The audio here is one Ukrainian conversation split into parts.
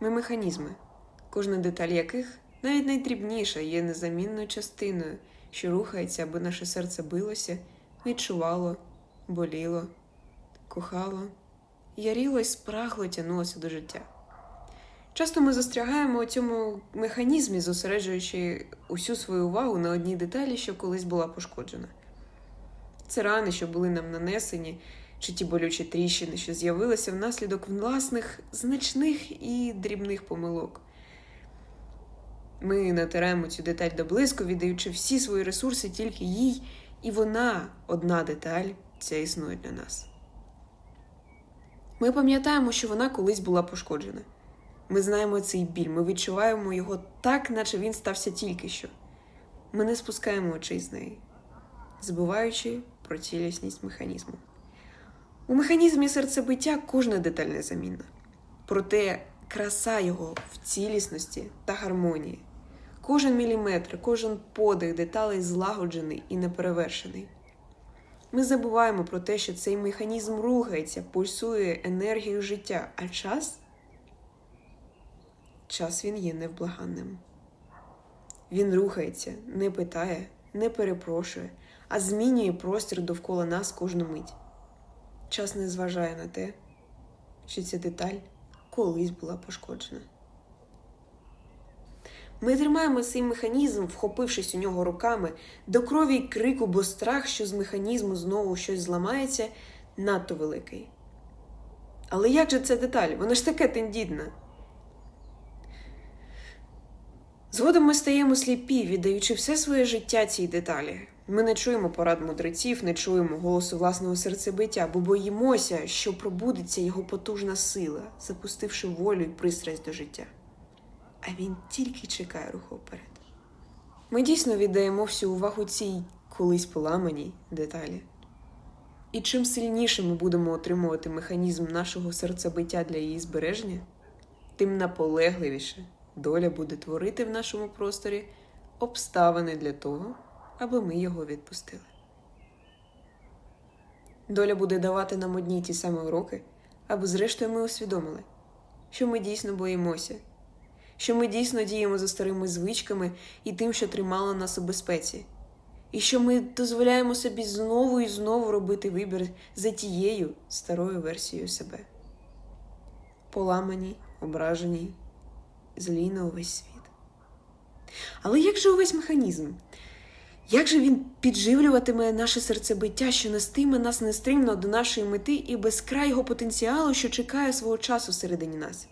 Ми механізми, кожна деталь яких, навіть найдрібніша, є незамінною частиною, що рухається, аби наше серце билося, відчувало, боліло, кохало, яріло і спрагло тягнулося до життя. Часто ми застрягаємо у цьому механізмі, зосереджуючи усю свою увагу на одній деталі, що колись була пошкоджена. Це рани, що були нам нанесені, чи ті болючі тріщини, що з'явилися внаслідок власних значних і дрібних помилок. Ми натираємо цю деталь до блиску, віддаючи всі свої ресурси тільки їй, і вона, одна деталь, ця існує для нас. Ми пам'ятаємо, що вона колись була пошкоджена. Ми знаємо цей біль, ми відчуваємо його так, наче він стався тільки що. Ми не спускаємо очей з неї, забуваючи про цілісність механізму. У механізмі серцебиття кожна деталь незамінна. Проте краса його в цілісності та гармонії. Кожен міліметр, кожен подих деталей злагоджений і неперевершений. Ми забуваємо про те, що цей механізм рухається, пульсує енергією життя, а час час він є невблаганним. Він рухається, не питає, не перепрошує, а змінює простір довкола нас кожну мить. Час не зважає на те, що ця деталь колись була пошкоджена. Ми тримаємо цей механізм, вхопившись у нього руками, до крові й крику, бо страх, що з механізму знову щось зламається, надто великий. Але як же ця деталь? Вона ж таке тендітна. Згодом ми стаємо сліпі, віддаючи все своє життя цій деталі. Ми не чуємо порад мудреців, не чуємо голосу власного серцебиття, бо боїмося, що пробудеться його потужна сила, запустивши волю і пристрасть до життя. А він тільки чекає руху вперед. Ми дійсно віддаємо всю увагу цій колись поламаній деталі. І чим сильніше ми будемо отримувати механізм нашого серцебиття для її збереження, тим наполегливіше доля буде творити в нашому просторі обставини для того, аби ми його відпустили. Доля буде давати нам одні й ті самі уроки, аби зрештою ми усвідомили, що ми дійсно боїмося, що ми дійсно діємо за старими звичками і тим, що тримало нас у безпеці, і що ми дозволяємо собі знову і знову робити вибір за тією старою версією себе. Поламані, ображені, злі на увесь світ. Але як же увесь механізм? Як же він підживлюватиме наше серцебиття, що нестиме нас нестримно до нашої мети і безкрайого потенціалу, що чекає свого часу всередині нас?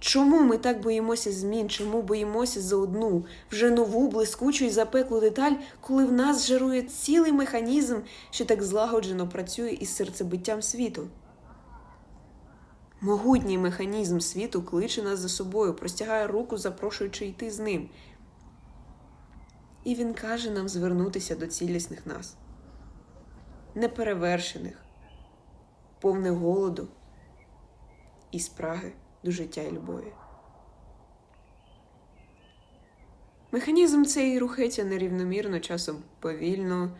Чому ми так боїмося змін? Чому боїмося за одну, вже нову, блискучу і запеклу деталь, коли в нас жарує цілий механізм, що так злагоджено працює із серцебиттям світу? Могутній механізм світу кличе нас за собою, простягає руку, запрошуючи йти з ним. І він каже нам звернутися до цілісних нас, неперевершених, повних голоду і спраги до життя і любові. Механізм цей рухається нерівномірно, часом повільно,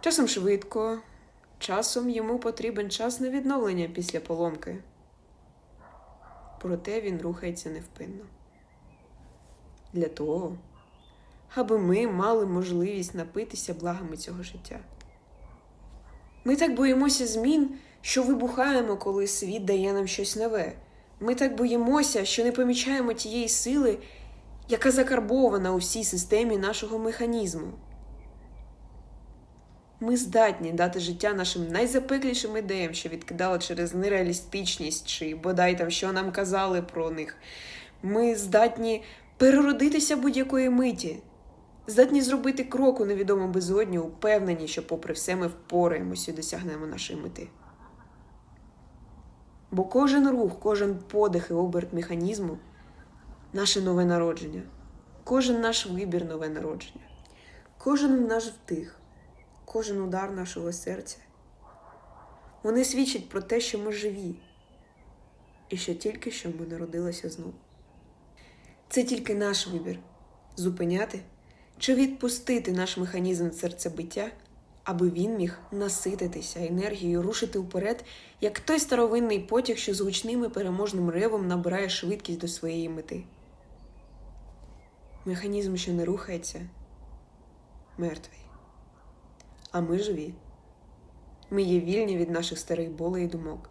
часом швидко, часом йому потрібен час на відновлення після поломки. Проте він рухається невпинно. Для того, аби ми мали можливість напитися благами цього життя. Ми так боїмося змін, що вибухаємо, коли світ дає нам щось нове. Ми так боїмося, що не помічаємо тієї сили, яка закарбована у всій системі нашого механізму. Ми здатні дати життя нашим найзапеклішим ідеям, що відкидали через нереалістичність, чи бодай там, що нам казали про них. Ми здатні переродитися будь-якої миті, здатні зробити крок у невідому безодні, упевнені, що, попри все, ми впораємося і досягнемо нашої мети. Бо кожен рух, кожен подих і оберт механізму наше нове народження, кожен наш вибір нове народження, кожен наш вдих, кожен удар нашого серця. Вони свідчать про те, що ми живі, і що тільки що ми народилися знову. Це тільки наш вибір зупиняти чи відпустити наш механізм серцебиття, аби він міг насититися енергією, рушити вперед, як той старовинний потяг, що з гучним і переможним ревом набирає швидкість до своєї мети. Механізм, що не рухається, мертвий. А ми живі. Ми є вільні від наших старих болей і думок.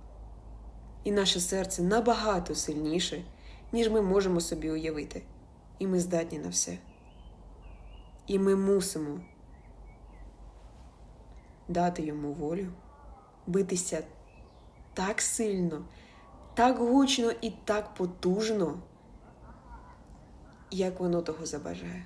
І наше серце набагато сильніше, ніж ми можемо собі уявити. І ми здатні на все. І ми мусимо дати йому волю, битися так сильно, так гучно і так потужно, як воно того забажає.